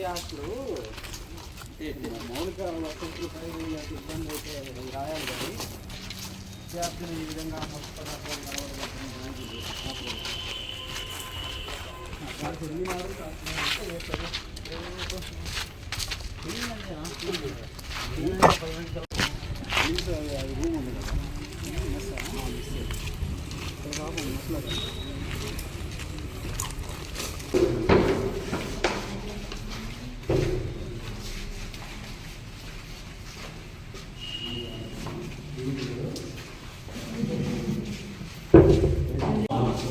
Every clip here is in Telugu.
ఎస్సీ హాస్టల్ మౌలిక వసతులు పైన ఇబ్బంది అయితే అది రాయాలి కానీ విద్యార్థులు ఈ విధంగా మొత్తం పదార్థాలు కలవడబడుతుంది అది రూమ్ ఉంది కదా మెస్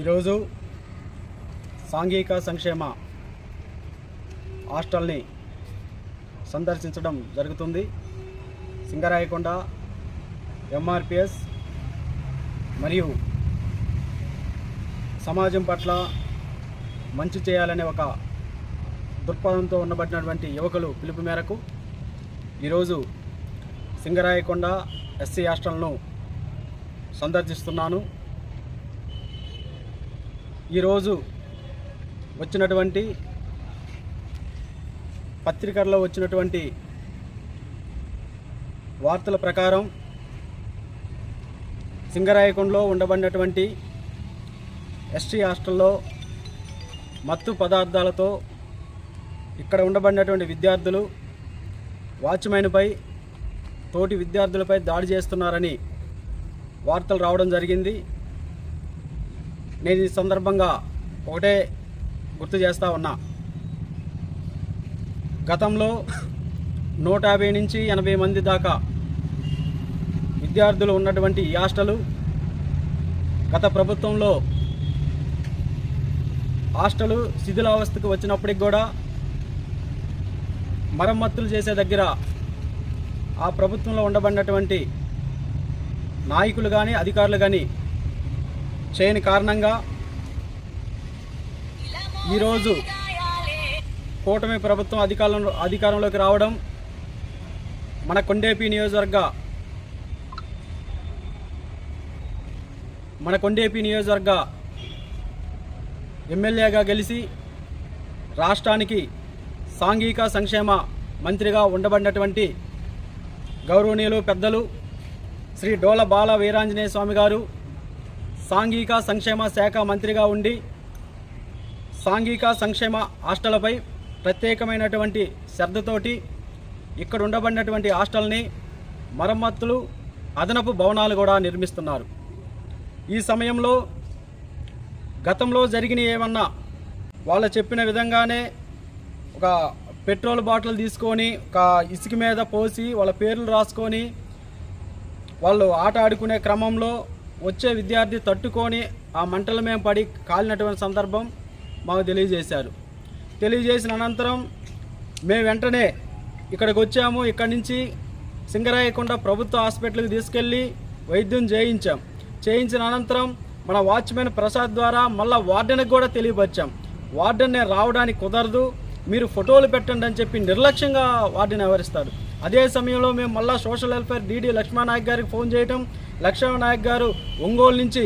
ఈరోజు సాంఘిక సంక్షేమ హాస్టల్ని సందర్శించడం జరుగుతుంది. సింగరాయకొండ ఎంఆర్పిఎస్ మరియు సమాజం పట్ల మంచి చేయాలనే ఒక దృక్పథంతో ఉండబడినటువంటి యువకులు పిలుపు మేరకు ఈరోజు సింగరాయకొండ ఎస్సీ హాస్టల్ను సందర్శిస్తున్నాను. ఈరోజు వచ్చినటువంటి పత్రికల్లో వచ్చినటువంటి వార్తల ప్రకారం సింగరాయకొండలో ఉండబడినటువంటి ఎస్టీ హాస్టల్లో మత్తు పదార్థాలతో ఇక్కడ ఉండబడినటువంటి విద్యార్థులు వాచ్మెన్పై తోటి విద్యార్థులపై దాడి చేస్తున్నారని వార్తలు రావడం జరిగింది. నేను ఈ సందర్భంగా ఒకటే గుర్తు చేస్తా ఉన్నా. గతంలో నూట యాభై నుంచి ఎనభై మంది దాకా విద్యార్థులు ఉన్నటువంటి ఈ హాస్టలు గత ప్రభుత్వంలో హాస్టలు శిథిలావస్థకు వచ్చినప్పటికి కూడా మరమ్మతులు చేసే దగ్గర ఆ ప్రభుత్వంలో ఉండబడినటువంటి నాయకులు కానీ అధికారులు కానీ చేయని కారణంగా ఈరోజు కూటమి ప్రభుత్వం అధికారంలో అధికారంలోకి రావడం మన కొండేపి నియోజకవర్గ మన కొండేపి నియోజకవర్గ ఎమ్మెల్యేగా గెలిచి రాష్ట్రానికి సాంఘిక సంక్షేమ మంత్రిగా ఉండబడినటువంటి గౌరవనీయులు పెద్దలు శ్రీ డోల బాల వీరాంజనేయ స్వామి గారు సాంఘిక సంక్షేమ శాఖ మంత్రిగా ఉండి సాంఘిక సంక్షేమ హాస్టళ్ళపై ప్రత్యేకమైనటువంటి శ్రద్ధతోటి ఇక్కడ ఉండబడినటువంటి హాస్టల్ని మరమ్మతులు అదనపు భవనాలు కూడా నిర్మిస్తున్నారు. ఈ సమయంలో గతంలో జరిగిన ఏమన్నా వాళ్ళు చెప్పిన విధంగానే ఒక పెట్రోల్ బాటిల్ తీసుకొని ఒక ఇసుక మీద పోసి వాళ్ళ పేర్లు రాసుకొని వాళ్ళు ఆట ఆడుకునే క్రమంలో వచ్చే విద్యార్థి తట్టుకొని ఆ మంటల మేము పడి కాలినటువంటి సందర్భం మాకు తెలియజేశారు. తెలియజేసిన అనంతరం మేము వెంటనే ఇక్కడికి వచ్చాము. ఇక్కడి నుంచి సింగరాయకొండ ప్రభుత్వ హాస్పిటల్కి తీసుకెళ్ళి వైద్యం చేయించాం. చేయించిన అనంతరం మన వాచ్మెన్ ప్రసాద్ ద్వారా మళ్ళా వార్డెన్కి కూడా తెలియపరిచాం. వార్డెన్ రావడానికి కుదరదు. మీరు ఫోటోలు పెట్టండి అని చెప్పి నిర్లక్ష్యంగా వాటిని వివరిస్తారు అదే సమయంలో మేము మళ్ళీ సోషల్ వెల్ఫేర్ డీడీ లక్ష్మణనాయక్ గారికి ఫోన్ చేయటం లక్ష్మణనాయక్ గారు ఒంగోలు నుంచి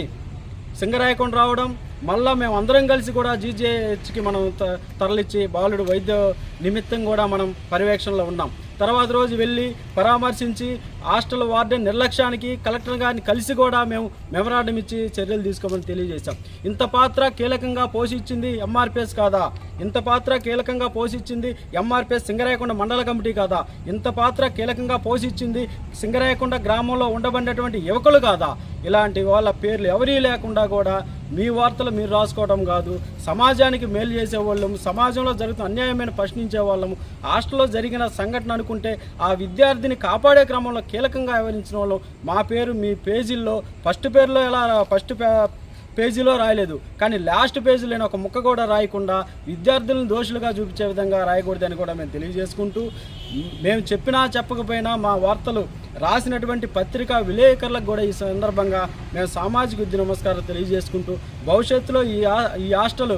సింగరాయకొండ రావడం మళ్ళీ మేము అందరం కలిసి కూడా జీజేహెచ్కి మనం త- తరలిచ్చి బాలుడు వైద్య నిమిత్తం కూడా మనం పర్యవేక్షణలో ఉన్నాం. తర్వాత రోజు వెళ్ళి పరామర్శించి హాస్టల్ వార్డెన్ నిర్లక్ష్యానికి కలెక్టర్ గారిని కలిసి కూడా మేము మెమరాండం ఇచ్చి చర్యలు తీసుకోమని తెలియజేశాం. ఇంత పాత్ర కీలకంగా పోషించింది ఎంఆర్పిఎస్ కాదా? ఇంత పాత్ర కీలకంగా పోషించింది ఎంఆర్పిఎస్ సింగరాయకొండ మండల కమిటీ కాదా? ఇంత పాత్ర కీలకంగా పోషించింది సింగరాయకొండ గ్రామంలో ఉండబడినటువంటి యువకులు కాదా? ఇలాంటి వాళ్ళ పేర్లు ఎవరీ లేకుండా కూడా మీ వార్తలు మీరు రాసుకోవడం కాదు. సమాజానికి మేలు చేసే వాళ్ళము సమాజంలో జరుగుతున్న అన్యాయమైన ప్రశ్నించే వాళ్ళము హాస్టల్లో జరిగిన సంఘటన అనుకుంటే ఆ విద్యార్థిని కాపాడే క్రమంలో కీలకంగా వివరించిన వాళ్ళం. మా పేరు మీ పేజీల్లో ఫస్ట్ పేరులో ఎలా ఫస్ట్ పే- పేజీలో రాయలేదు. కానీ లాస్ట్ పేజీ లేని ఒక ముక్క కూడా రాయకుండా విద్యార్థులను దోషులుగా చూపించే విధంగా రాయకూడదని కూడా మేము తెలియజేసుకుంటూ మేము చెప్పినా చెప్పకపోయినా మా వార్తలు రాసినటువంటి పత్రికా విలేకరులకు కూడా ఈ సందర్భంగా మేము సామాజిక ఉద్య నమస్కారం తెలియజేసుకుంటూ భవిష్యత్తులో ఈ ఈ హాస్టల్